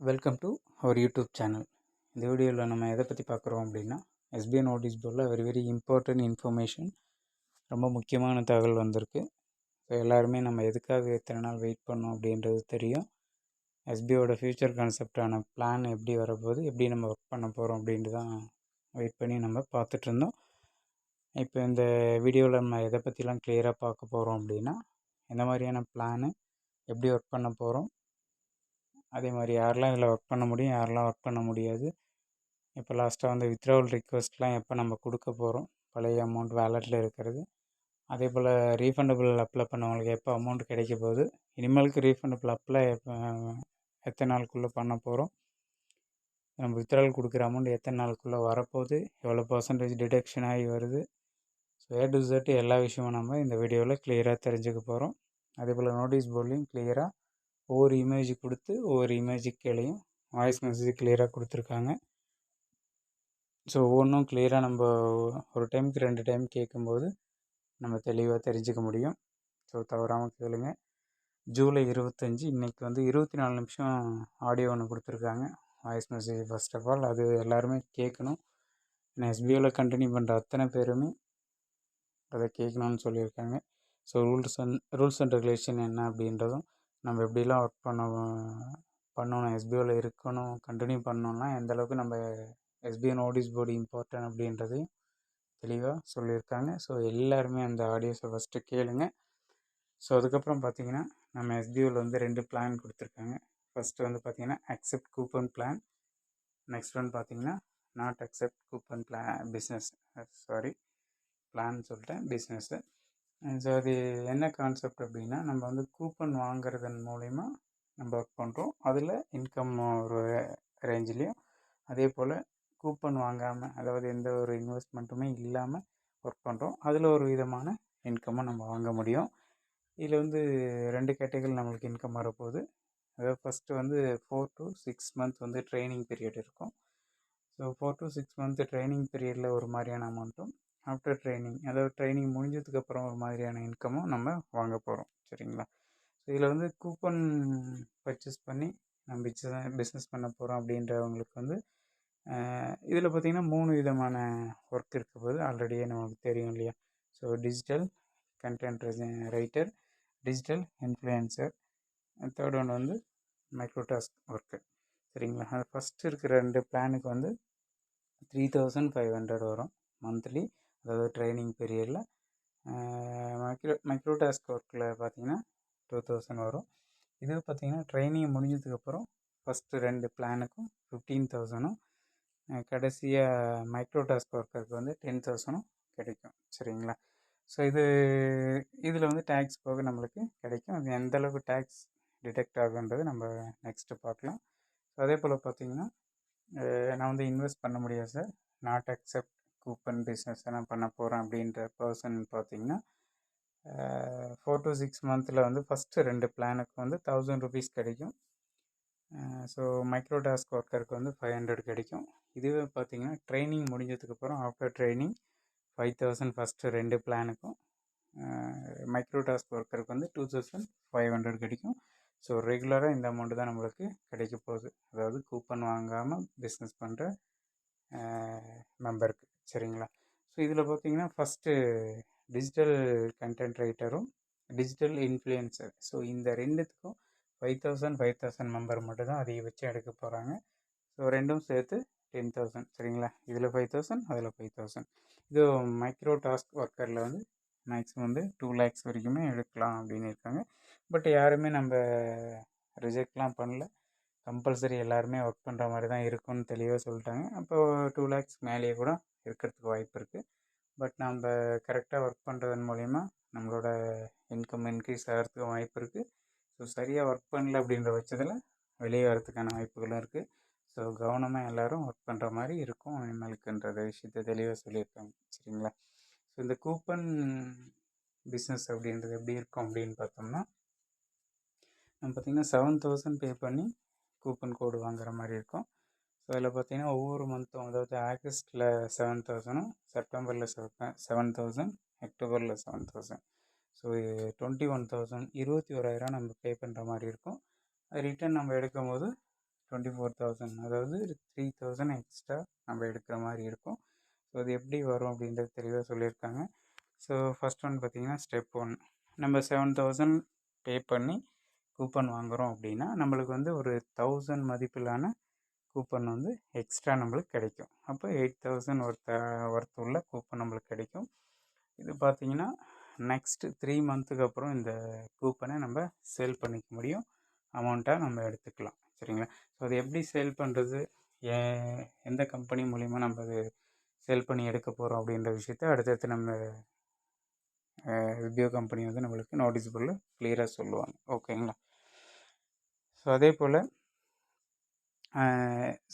Welcome to our YouTube channel இந்த வீடியோவில் நம்ம எதை பற்றி பார்க்குறோம் அப்படின்னா எஸ்பிஐ நோட்டீஸ் போர்டில் வெரி வெரி இம்பார்ட்டன்ட் இன்ஃபர்மேஷன் ரொம்ப முக்கியமான தகவல் வந்திருக்கு. ஸோ எல்லாருமே நம்ம எதுக்காக இத்தனை நாள் வெயிட் பண்ணோம் அப்படின்றது தெரியும். எஸ்பிஐயோட ஃப்யூச்சர் கான்செப்டான பிளான் எப்படி வரப்போகுது எப்படி நம்ம ஒர்க் பண்ண போகிறோம் அப்படின்ட்டு தான் வெயிட் பண்ணி நம்ம பார்த்துட்டு இருந்தோம். இப்போ இந்த வீடியோவில் நம்ம எதை பற்றிலாம் கிளியராக பார்க்க போகிறோம் அப்படின்னா எந்த மாதிரியான பிளானு எப்படி ஒர்க் பண்ண போகிறோம் அதே மாதிரி யாரெல்லாம் இதில் ஒர்க் பண்ண முடியும் யாரெல்லாம் ஒர்க் பண்ண முடியாது. இப்போ லாஸ்ட்டாக வந்து வித்ட்ராவல் ரிக்வஸ்ட்லாம் எப்போ நம்ம கொடுக்க போகிறோம் பழைய அமௌண்ட் வேலெட்டில் இருக்கிறது. அதே போல் ரீஃபண்டபிள் அப்ளை பண்ணவங்களுக்கு எப்போ அமௌண்ட் கிடைக்க போகுது? இனிமேலுக்கு ரீஃபண்டபிள் அப்ளை எப்போ எத்தனை நாளுக்குள்ளே பண்ண போகிறோம் நம்ம வித்ட்ராவல் கொடுக்குற அமௌண்ட் எத்தனை நாளுக்குள்ளே வரப்போகுது? எவ்வளோ பர்சன்டேஜ் டிடக்ஷன் ஆகி வருது? ஸோ ஏ டு Z எல்லா விஷயமும் நம்ம இந்த வீடியோவில் கிளியராக தெரிஞ்சுக்க போகிறோம் அதே போல் நோட்டீஸ் போர்ட்லேயும் கிளியராக ஒவ்வொரு இமேஜ் கொடுத்து ஒவ்வொரு இமேஜுக்கு கீழேயும் வாய்ஸ் மெசேஜ் கிளியராக கொடுத்துருக்காங்க. ஸோ ஒவ்வொன்றும் கிளியராக நம்ம ஒரு டைமுக்கு ரெண்டு டைம் கேட்கும்போது நம்ம தெளிவாக தெரிஞ்சுக்க முடியும். ஸோ தவறாமல் கேளுங்க. ஜூலை இருபத்தஞ்சி இன்றைக்கி வந்து இருபத்தி நாலு நிமிஷம் ஆடியோ ஒன்று கொடுத்துருக்காங்க. Voice message first of all அது எல்லாருமே கேட்கணும். நான் எஸ்பிஓவில் கண்டினியூ பண்ணுற அத்தனை பேருமே அதை கேட்கணும்னு சொல்லியிருக்காங்க. So rules and rules and regulation என்ன அப்படின்றதும் நம்ம எப்படிலாம் ஒர்க் பண்ண பண்ணணும் எஸ்பிஓவில் இருக்கணும் கண்டினியூ பண்ணணும்னா எந்த அளவுக்கு நம்ம எஸ்பிஐ நோட்டீஸ் போர்டு இம்பார்ட்டன்ட் அப்படின்றதையும் தெளிவாக சொல்லியிருக்காங்க. ஸோ எல்லாருமே அந்த ஆடியோஸை ஃபஸ்ட்டு கேளுங்க. ஸோ அதுக்கப்புறம் பார்த்தீங்கன்னா நம்ம எஸ்பிஓவில் வந்து ரெண்டு பிளான் கொடுத்துருக்காங்க. ஃபஸ்ட்டு வந்து பார்த்தீங்கன்னா accept coupon plan next one பார்த்தீங்கன்னா not accept coupon plan business sorry plan சொல்லிட்டேன் பிஸ்னஸ்ஸு ஸோ அது என்ன கான்செப்ட் அப்படின்னா நம்ம வந்து கூப்பன் வாங்குறதன் மூலிமா நம்ம ஒர்க் பண்ணுறோம் அதில் இன்கம் ஒரு ரேஞ்சிலையும் அதே போல் கூப்பன் வாங்காமல் அதாவது எந்த ஒரு இன்வெஸ்ட்மெண்ட்டுமே இல்லாமல் ஒர்க் பண்ணுறோம் அதில் ஒரு விதமான இன்கம்மை நம்ம வாங்க முடியும். இதில் வந்து ரெண்டு கேட்டகரி நம்மளுக்கு இன்கம் வரப்போகுது. அதாவது ஃபஸ்ட்டு வந்து ஃபோர் டு சிக்ஸ் மந்த் வந்து ட்ரைனிங் பீரியட் இருக்கும். So four to six month training பீரியடில் ஒரு மாதிரியான அமௌண்ட்டும் ஆஃப்டர் ட்ரைனிங். அதாவது ட்ரைனிங் முடிஞ்சதுக்கப்புறம் ஒரு மாதிரியான இன்கமும் நம்ம வாங்க போகிறோம் சரிங்களா? ஸோ இதில் வந்து கூப்பன் பர்ச்சேஸ் பண்ணி நம்ம பிஸ்னஸ் பிஸ்னஸ் பண்ண போகிறோம் அப்படின்றவங்களுக்கு வந்து இதில் பார்த்திங்கன்னா மூணு விதமான ஒர்க் இருக்க போது ஆல்ரெடியே நமக்கு தெரியும் இல்லையா? So digital content writer digital influencer third one வந்து மைக்ரோடாஸ்க் ஒர்க்கு சரிங்களா? அது ஃபஸ்ட்டு இருக்கிற ரெண்டு பிளானுக்கு வந்து த்ரீ தௌசண்ட் ஃபைவ் ஹண்ட்ரட் வரும் மந்த்லி அதாவது ட்ரைனிங் பீரியடில் மைக்ரோ மைக்ரோ டாஸ்க் ஒர்க்கில் பார்த்தீங்கன்னா டூ தௌசண்ட் வரும். இது பார்த்தீங்கன்னா ட்ரைனிங் முடிஞ்சதுக்கப்புறம் ஃபஸ்ட்டு ரெண்டு பிளானுக்கும் ஃபிஃப்டீன் தௌசண்டும் கடைசியாக மைக்ரோ டாஸ்க் ஒர்க்கருக்கு வந்து டென் தௌசண்டும் கிடைக்கும். சரிங்களா? ஸோ இது இதில் வந்து டேக்ஸ் போக நம்மளுக்கு கிடைக்கும். அது எந்த அளவுக்கு டேக்ஸ் டிடெக்ட் ஆகுன்றது நம்ம நெக்ஸ்ட்டு பார்க்கலாம் ஸோ அதே போல் பார்த்தீங்கன்னா நான் வந்து இன்வெஸ்ட் பண்ண முடியாது sir not accept coupon business நான் பண்ண போகிறேன் அப்படின்ற பர்சன் பார்த்தீங்கன்னா ஃபோர் டு சிக்ஸ் மந்தில் வந்து ஃபஸ்ட்டு ரெண்டு பிளானுக்கு வந்து தௌசண்ட் ருபீஸ் கிடைக்கும். ஸோ மைக்ரோ டாஸ்க் ஒர்க்கருக்கு வந்து ஃபைவ் ஹண்ட்ரட் கிடைக்கும். இதுவே பார்த்தீங்கன்னா ட்ரைனிங் முடிஞ்சதுக்கப்புறம் after training five thousand first ரெண்டு பிளானுக்கும் மைக்ரோ டாஸ்க் ஒர்க்கருக்கு வந்து டூ தௌசண்ட் ஃபைவ் ஹண்ட்ரட் கிடைக்கும். ஸோ ரெகுலராக இந்த அமௌண்ட்டு தான் நம்மளுக்கு கிடைக்க போகுது. அதாவது கூப்பன் வாங்காமல் பிஸ்னஸ் பண்ணுற மெம்பருக்கு சரிங்களா? ஸோ இதில் பார்த்தீங்கன்னா ஃபஸ்ட்டு டிஜிட்டல் கண்டென்ட் ரைட்டரும் டிஜிட்டல் இன்ஃப்ளூயன்சர் ஸோ இந்த ரெண்டுத்துக்கும் five thousand five thousand member மட்டும் தான் அதிகபட்சம் எடுக்க போகிறாங்க ஸோ ரெண்டும் சேர்த்து டென் தௌசண்ட் சரிங்களா? இதில் ஃபைவ் தௌசண்ட் அதில் ஃபைவ் தௌசண்ட். இது மைக்ரோ டாஸ்க் ஒர்க்கரில் வந்து மேக்ஸிமம் வந்து டூ லேக்ஸ் வரைக்குமே எடுக்கலாம் அப்படின்னு இருக்காங்க. பட் யாருமே நம்ம ரிஜெக்ட்லாம் பண்ணல. கம்பல்சரி எல்லாருமே ஒர்க் பண்ணுற மாதிரி தான் இருக்கும்னு தெளிவாக சொல்லிட்டாங்க. அப்போ டூ லேக்ஸ் மேலேயே கூட இருக்கிறதுக்கு வாய்ப்பு இருக்குது பட் நம்ம கரெக்டாக ஒர்க் பண்ணுறதன் மூலிமா நம்மளோட இன்கம் இன்க்ரீஸ் ஆகிறதுக்கு வாய்ப்பு இருக்குது ஸோ சரியாக ஒர்க் பண்ணல அப்படின்ற பட்சத்தில் வெளியே வரதுக்கான வாய்ப்புகளும் இருக்குது ஸோ கவனமாக எல்லோரும் ஒர்க் பண்ணுற மாதிரி இருக்கும் இனிமேலுக்குன்றத விஷயத்த தெளிவாக சொல்லியிருக்காங்க. சரிங்களா? ஸோ இந்த கூப்பன் பிஸ்னஸ் அப்படின்றது எப்படி இருக்கும் அப்படின்னு பார்த்தோம்னா நம்ம பார்த்திங்கன்னா செவன் தௌசண்ட் பே பண்ணி கூப்பன் கோடு வாங்குற மாதிரி இருக்கும். ஸோ அதில் பார்த்தீங்கன்னா ஒவ்வொரு மந்த்தும் அதாவது ஆகஸ்ட்டில் செவன் தௌசண்டும் செப்டம்பரில் செவன் செவன் தௌசண்ட் அக்டோபரில் seven thousand so twenty one thousand இருபத்தி ஓராயிரம் நம்ம பே பண்ணுற மாதிரி இருக்கும். அது ரிட்டர்ன் நம்ம எடுக்கும் போது டுவெண்ட்டி ஃபோர் தௌசண்ட் அதாவது த்ரீ தௌசண்ட் எக்ஸ்ட்ரா நம்ம எடுக்கிற மாதிரி இருக்கும். ஸோ அது எப்படி வரும் அப்படின்றது தெளிவாக சொல்லியிருக்காங்க. ஸோ ஃபஸ்ட் ஒன் பார்த்திங்கன்னா ஸ்டெப் ஒன் நம்ம செவன் தௌசண்ட் பே பண்ணி கூப்பன் வாங்குகிறோம் அப்படின்னா நம்மளுக்கு வந்து ஒரு தௌசண்ட் மதிப்பிலான கூப்பன் வந்து எக்ஸ்ட்ரா நம்மளுக்கு கிடைக்கும். அப்போ எயிட் தௌசண்ட் ஒருத்த ஒர்த் உள்ள கூப்பன் நம்மளுக்கு கிடைக்கும். இது பார்த்திங்கன்னா நெக்ஸ்ட்டு த்ரீ மந்த்துக்கு அப்புறம் இந்த கூப்பனை நம்ம சேல் பண்ணிக்க முடியும். அமௌண்ட்டாக நம்ம எடுத்துக்கலாம். சரிங்களா? ஸோ அது எப்படி சேல் பண்ணுறது ஏ எந்த கம்பெனி மூலிமா நம்ம அது சேல் பண்ணி எடுக்க போகிறோம் அப்படின்ற விஷயத்த அடுத்தடுத்து நம்ம விபிஓ கம்பெனி வந்து நம்மளுக்கு நோட்டீஸ் போர்டில் கிளியராக சொல்லுவாங்க. ஓகேங்களா ஸோ அதே போல்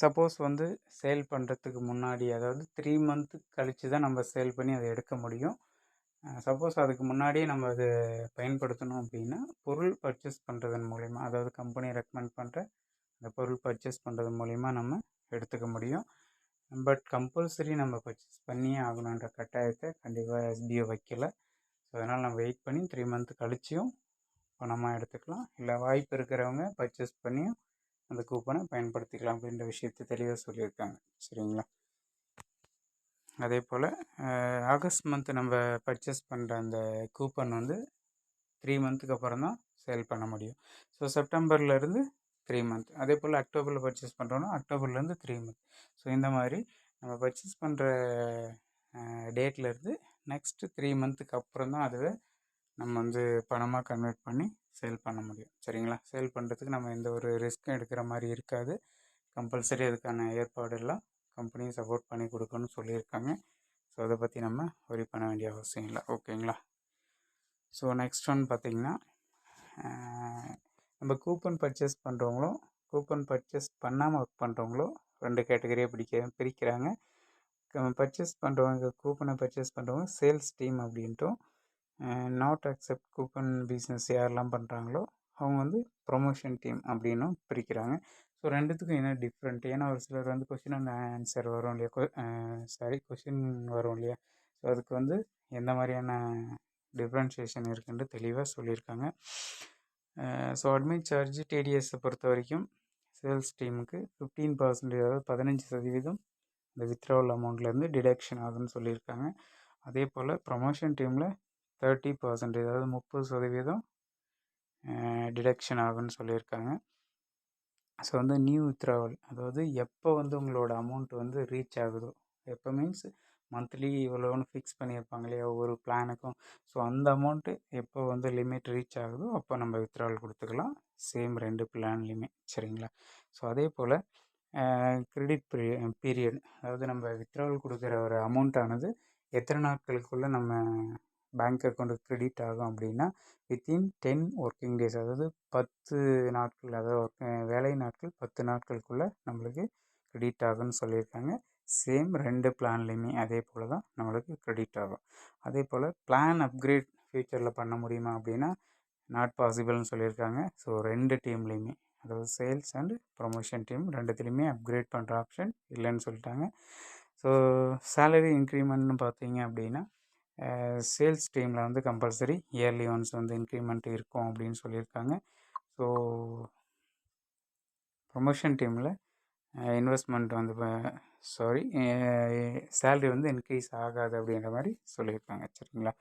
சப்போஸ் வந்து சேல் பண்ணுறதுக்கு முன்னாடி அதாவது த்ரீ மந்த்து கழித்து தான் நம்ம சேல் பண்ணி அதை எடுக்க முடியும். சப்போஸ் அதுக்கு முன்னாடியே நம்ம அது பயன்படுத்தணும் அப்படின்னா பொருள் பர்ச்சேஸ் பண்ணுறதன் மூலிமா அதாவது கம்பெனி ரெக்கமெண்ட் பண்ணுற அந்த பொருள் பர்ச்சேஸ் பண்ணுறது மூலிமா நம்ம எடுத்துக்க முடியும். பட் கம்பல்சரி நம்ம பர்ச்சேஸ் பண்ணியே ஆகணுன்ற கட்டாயத்தை கண்டிப்பாக எஸ்பிஓ வைக்கல. ஸோ அதனால் நம்ம வெயிட் பண்ணி த்ரீ மந்த் கழிச்சியும் பணமாக எடுத்துக்கலாம். இல்லை வாய்ப்பு இருக்கிறவங்க பர்ச்சேஸ் பண்ணியும் அந்த கூப்பனை பயன்படுத்திக்கலாம் அப்படின்ற விஷயத்தை தெளிவாக சொல்லியிருக்காங்க. சரிங்களா? அதே போல் ஆகஸ்ட் மந்த் நம்ம பர்ச்சேஸ் பண்ணுற அந்த கூப்பன் வந்து த்ரீ மந்த்துக்கு அப்புறம் தான் சேல் பண்ண முடியும். ஸோ செப்டம்பர்லேருந்து த்ரீ மந்த் அதே போல் அக்டோபரில் பர்ச்சேஸ் பண்ணுறோன்னா அக்டோபர்லேருந்து த்ரீ மந்த் ஸோ இந்த மாதிரி நம்ம பர்ச்சேஸ் பண்ணுற டேட்லேருந்து நெக்ஸ்ட்டு த்ரீ மந்த்துக்கு அப்புறம் தான் அதுவே நம்ம வந்து பணமாக கன்வெர்ட் பண்ணி சேல் பண்ண முடியும். சரிங்களா? சேல் பண்ணுறதுக்கு நம்ம எந்த ஒரு ரிஸ்க்கும் எடுக்கிற மாதிரி இருக்காது. கம்பல்சரி அதுக்கான ஏற்பாடெல்லாம் கம்பெனியும் சப்போர்ட் பண்ணி கொடுக்கணும்னு சொல்லியிருக்காங்க. ஸோ அதை பற்றி நம்ம ஒரி பண்ண வேண்டிய அவசியம் இல்லை. ஓகேங்களா ஸோ நெக்ஸ்ட் ஒன் பார்த்திங்கன்னா நம்ம கூப்பன் பர்ச்சேஸ் பண்ணுறவங்களும் கூப்பன் பர்ச்சேஸ் பண்ணாமல் ஒர்க் பண்ணுறவங்களும் ரெண்டு கேட்டகரியாக பிடிக்க பிரிக்கிறாங்க. பர்ச்சேஸ் பண்ணுறவங்க கூப்பனை பர்ச்சேஸ் பண்ணுறவங்க சேல்ஸ் டீம் அப்படின்ட்டும் நாட் அக்செப்ட் கூப்பன் பிஸ்னஸ் யாரெல்லாம் பண்ணுறாங்களோ அவங்க வந்து ப்ரொமோஷன் டீம் அப்படின்னும் பிரிக்கிறாங்க. ஸோ ரெண்டுத்துக்கும் என்ன டிஃப்ரெண்ட் ஏன்னா ஒரு சிலர் வந்து கொஷின் அண்ட் ஆன்சர் வரும் இல்லையா? சாரி கொஷின் வரும் இல்லையா? ஸோ அதுக்கு வந்து எந்த மாதிரியான டிஃப்ரென்ஷியேஷன் இருக்குன்ட்டு தெளிவாக சொல்லியிருக்காங்க. ஸோ அட்மிட் சார்ஜ் டிடிஎஸை பொறுத்த வரைக்கும் சேல்ஸ் டீமுக்கு ஃபிஃப்டீன் பர்சன்டேஜ் அதாவது பதினஞ்சு சதவீதம் இந்த வித்ட்ராவல் அமௌண்ட்லேருந்து டிடக்ஷன் ஆகுதுன்னு சொல்லியிருக்காங்க. அதே போல் ப்ரொமோஷன் டீமில் தேர்ட்டி பர்சன்டேஜ் அதாவது முப்பது சதவீதம் டிடக்ஷன் ஆகுன்னு சொல்லியிருக்காங்க. ஸோ வந்து நியூ வித்ராவல் அதாவது எப்போ வந்து உங்களோட அமௌண்ட் வந்து ரீச் ஆகுதோ எப்போ மீன்ஸ் மந்த்லி இவ்வளோன்னு ஃபிக்ஸ் பண்ணியிருப்பாங்க இல்லையா ஒவ்வொரு பிளானுக்கும் ஸோ அந்த அமௌண்ட்டு எப்போ வந்து லிமிட் ரீச் ஆகுதோ அப்போ நம்ம வித்ராவல் கொடுத்துக்கலாம். சேம் ரெண்டு பிளான்லேயுமே சரிங்களா? ஸோ அதே போல் கிரெடிட் பீரியட் அதாவது நம்ம வித்ராவல் கொடுக்குற ஒரு அமௌண்ட்டானது எத்தனை நாட்களுக்குள்ளே நம்ம பேங்க் அக்கௌண்ட்டுக்கு க்ரெடிட் ஆகும் அப்படின்னா வித்தின் டென் ஒர்க்கிங் டேஸ் அதாவது பத்து நாட்கள் அதாவது வேலை நாட்கள் பத்து நாட்களுக்குள்ளே நம்மளுக்கு க்ரெடிட் ஆகும்னு சொல்லியிருக்காங்க. சேம் ரெண்டு பிளான்லேயுமே அதே போல் தான் நம்மளுக்கு க்ரெடிட் ஆகும். அதே போல் பிளான் அப்கிரேட் ஃப்யூச்சரில் பண்ண முடியுமா அப்படின்னா நாட் பாசிபிள்னு சொல்லியிருக்காங்க. ஸோ ரெண்டு டீம்லேயுமே அதாவது சேல்ஸ் அண்ட் ப்ரொமோஷன் டீம் ரெண்டுத்துலேயுமே அப்கிரேட் பண்ணுற ஆப்ஷன் இல்லைன்னு சொல்லிட்டாங்க. ஸோ சேலரி இன்க்ரிமெண்ட்னு பார்த்தீங்க அப்படின்னா சேல்ஸ் டீமில் வந்து கம்பல்சரி இயர்லி ஒன்ஸ் வந்து இன்க்ரிமெண்ட் இருக்கும் அப்படின்னு சொல்லியிருக்காங்க. ஸோ ப்ரொமோஷன் டீமில் இன்வெஸ்ட்மெண்ட் வந்து சாரி சேல்ரி வந்து இன்க்ரீஸ் ஆகாது அப்படின்ற மாதிரி சொல்லியிருக்காங்க. சரிங்களா?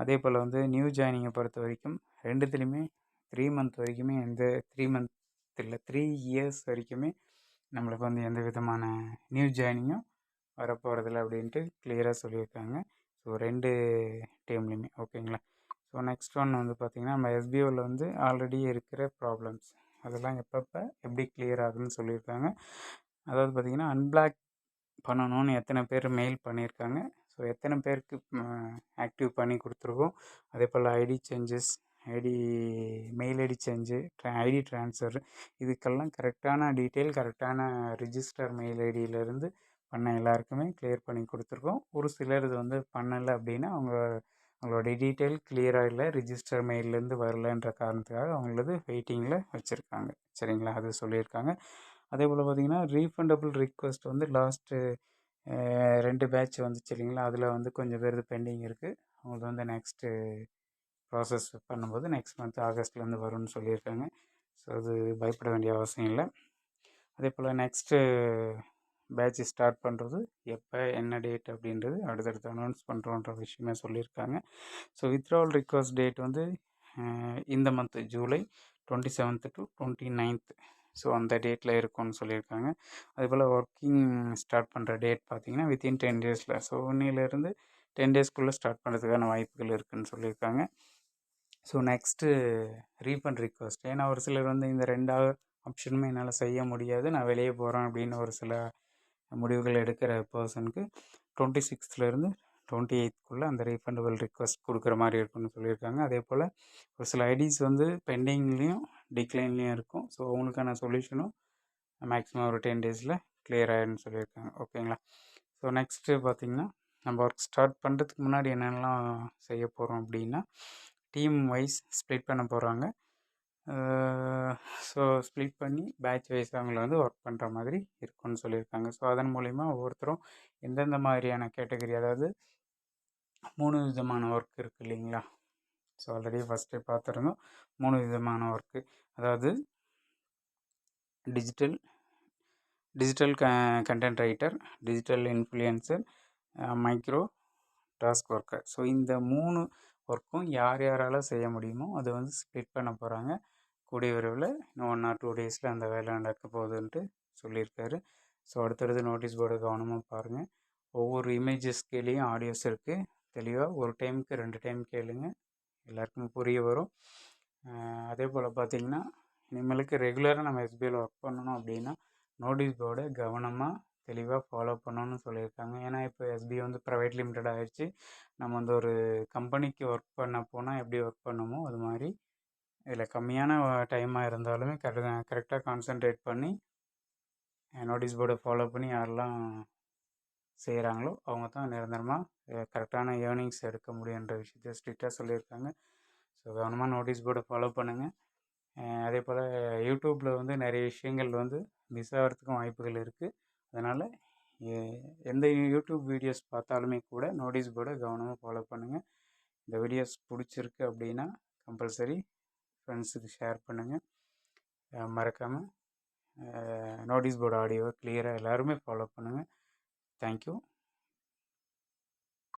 அதே போல் வந்து நியூ ஜாயினிங்கை பொறுத்த வரைக்கும் ரெண்டுத்துலேயுமே த்ரீ மந்த் வரைக்குமே எந்த த்ரீ மந்த் இல்லை த்ரீ இயர்ஸ் வரைக்குமே நம்மளுக்கு வந்து எந்த விதமான நியூ ஜாயினிங்கும் வரப்போகிறதில்ல அப்படின்ட்டு கிளியராக சொல்லியிருக்காங்க. ஸோ ரெண்டு டீம்லையுமே ஓகேங்களா? ஸோ நெக்ஸ்ட் ஒன் வந்து பார்த்திங்கன்னா நம்ம எஸ்பிஓவில் வந்து ஆல்ரெடி இருக்கிற ப்ராப்ளம்ஸ் அதெல்லாம் எப்பப்போ எப்படி கிளியர் ஆகுதுன்னு சொல்லியிருக்காங்க. அதாவது பார்த்திங்கன்னா அன்பிளாக் பண்ணணும்னு எத்தனை பேர் மெயில் பண்ணியிருக்காங்க. ஸோ எத்தனை பேருக்கு ஆக்டிவ் பண்ணி கொடுத்துருக்கோம். அதே போல் ID changes ID mail ID change ID transfer இதுக்கெல்லாம் கரெக்டான டீட்டெயில் கரெக்டான ரிஜிஸ்டர் மெயில் ஐடியிலேருந்து பண்ண எல்லாருக்குமே கிளியர் பண்ணி கொடுத்துருக்கோம். ஒரு சிலர் இது வந்து பண்ணலை அப்படின்னா அவங்க அவங்களோட டீட்டெயில் கிளியராக இல்லை ரிஜிஸ்டர் மெயிலேருந்து வரலன்ற காரணத்துக்காக அவங்களது வெயிட்டிங்கில் வச்சுருக்காங்க. சரிங்களா? அது சொல்லியிருக்காங்க அதே போல் பார்த்திங்கன்னா ரீஃபண்டபிள் ரிக்வஸ்ட் வந்து லாஸ்ட்டு ரெண்டு பேட்ச் வந்துச்சு இல்லைங்களா? அதில் வந்து கொஞ்சம் பேர் பெண்டிங் இருக்குது அவங்களுக்கு வந்து நெக்ஸ்ட்டு ப்ராசஸ் பண்ணும்போது நெக்ஸ்ட் மந்த் ஆகஸ்ட்லேருந்து வரும்னு சொல்லியிருக்காங்க ஸோ அது பயப்பட வேண்டிய அவசியம் இல்லை. அதே போல் நெக்ஸ்ட்டு பேட்ச் ஸ்டார்ட் பண்ணுறது எப்போ என்ன டேட் அப்படின்றது அடுத்தடுத்து அனௌன்ஸ் பண்ணுறோன்ற விஷயமே சொல்லியிருக்காங்க. ஸோ வித்ராவல் ரிக்வஸ்ட் டேட் வந்து இந்த month July twenty seventh to twenty ninth so அந்த டேட்டில் இருக்கும்னு சொல்லியிருக்காங்க. அதுபோல் ஒர்க்கிங் ஸ்டார்ட் பண்ணுற டேட் பார்த்திங்கன்னா வித்தின் டென் டேஸில் ஸோ இன்னிலேருந்து டென் டேஸ்க்குள்ளே ஸ்டார்ட் பண்ணுறதுக்கான வாய்ப்புகள் இருக்குதுன்னு சொல்லியிருக்காங்க. ஸோ நெக்ஸ்ட்டு ரீஃபண்ட் ரிக்வஸ்ட் ஏன்னா ஒரு சிலர் வந்து இந்த ரெண்டாவது ஆப்ஷனுமே என்னால் செய்ய முடியாது. நான் வெளியே போகிறேன் அப்படின்னு ஒரு சில முடிவுகள் எடுக்கிற பர்சனுக்கு டுவெண்ட்டி சிக்ஸ்த்லேருந்து டுவெண்ட்டி எயித்துக்குள்ளே அந்த ரீஃபண்டபிள் ரிக்வஸ்ட் கொடுக்குற மாதிரி இருக்குன்னு சொல்லியிருக்காங்க. அதே போல் ஒரு சில ஐடிஸ் வந்து பெண்டிங்லேயும் டிக்ளைன்லேயும் இருக்கும். ஸோ அவங்களுக்கான சொல்யூஷனும் மேக்ஸிமம் ஒரு டென் டேஸில் கிளியர் ஆகிடும்னு சொல்லியிருக்காங்க. ஓகேங்களா ஸோ நெக்ஸ்ட்டு பார்த்திங்கன்னா நம்ம ஒர்க் ஸ்டார்ட் பண்ணுறதுக்கு முன்னாடி என்னென்னலாம் செய்ய போகிறோம் அப்படின்னா டீம் வைஸ் ஸ்ப்ளிட் பண்ண போகிறாங்க ஸோ ஸ்ப்ளிட் பண்ணி பேட்ச் வைஸ் அவங்கள வந்து ஒர்க் பண்ணுற மாதிரி இருக்கும்னு சொல்லியிருக்காங்க. ஸோ அதன் மூலிமா ஒவ்வொருத்தரும் எந்தெந்த மாதிரியான கேட்டகரி அதாவது மூணு விதமான ஒர்க் இருக்குது இல்லைங்களா? ஸோ ஆல்ரெடி ஃபஸ்ட்டே பார்த்துருந்தோம். மூணு விதமான ஒர்க்கு அதாவது டிஜிட்டல் டிஜிட்டல் க content writer digital influencer micro task worker so இந்த மூணு ஒர்க்கும் யார் யாரால் செய்ய முடியுமோ அதை வந்து ஸ்ப்ளிட் பண்ண போகிறாங்க கூடிய விரைவில் இன்னும் ஒன் ஆர் டூ டேஸில் அந்த வேலை நடக்க போகுதுன்ட்டு சொல்லியிருக்காரு. ஸோ அடுத்தடுத்து நோட்டீஸ் போர்டு கவனமாக பாருங்கள் ஒவ்வொரு இமேஜஸ் கீழேயும் ஆடியோஸ் இருக்குது தெளிவாக ஒரு டைமுக்கு ரெண்டு டைம் கேளுங்க. எல்லாருக்கும் புரிய வரும். அதே போல் பார்த்தீங்கன்னா இனிமேலுக்கு ரெகுலராக நம்ம எஸ்பிஐயில் ஒர்க் பண்ணணும் அப்படின்னா நோட்டீஸ் போர்டை கவனமாக தெளிவாக ஃபாலோ பண்ணணும்னு சொல்லியிருக்காங்க. ஏன்னா இப்போ எஸ்பிஐ வந்து ப்ரைவேட் லிமிடெட் ஆகிடுச்சு நம்ம வந்து ஒரு கம்பெனிக்கு ஒர்க் பண்ண போனால் எப்படி ஒர்க் பண்ணுமோ அது மாதிரி இதில் கம்மியான டைமாக இருந்தாலுமே கரெக்டாக கரெக்டாக கான்சென்ட்ரேட் பண்ணி நோட்டீஸ் போர்டை ஃபாலோ பண்ணி யாரெல்லாம் செய்கிறாங்களோ அவங்க தான் நிரந்தரமாக கரெக்டான ஏர்னிங்ஸ் எடுக்க முடியுன்ற விஷயத்த ஸ்ட்ரிக்டாக சொல்லியிருக்காங்க. ஸோ கவனமாக நோட்டீஸ் போர்டை ஃபாலோ பண்ணுங்கள் அதே போல் யூடியூப்பில் வந்து நிறைய விஷயங்கள் வந்து மிஸ் ஆகிறதுக்கும் வாய்ப்புகள் இருக்குது அதனால் எந்த யூடியூப் வீடியோஸ் பார்த்தாலுமே கூட நோட்டீஸ் போர்டை கவனமாக ஃபாலோ பண்ணுங்கள் இந்த வீடியோஸ் பிடிச்சிருக்கு அப்படின்னா கம்பல்சரி ஃப்ரெண்ட்ஸுக்கு ஷேர் பண்ணுங்கள் மறக்காமல் நோட்டீஸ் போர்டு ஆடியோவை கிளியராக எல்லாருமே ஃபாலோ பண்ணுங்கள் தேங்க்யூ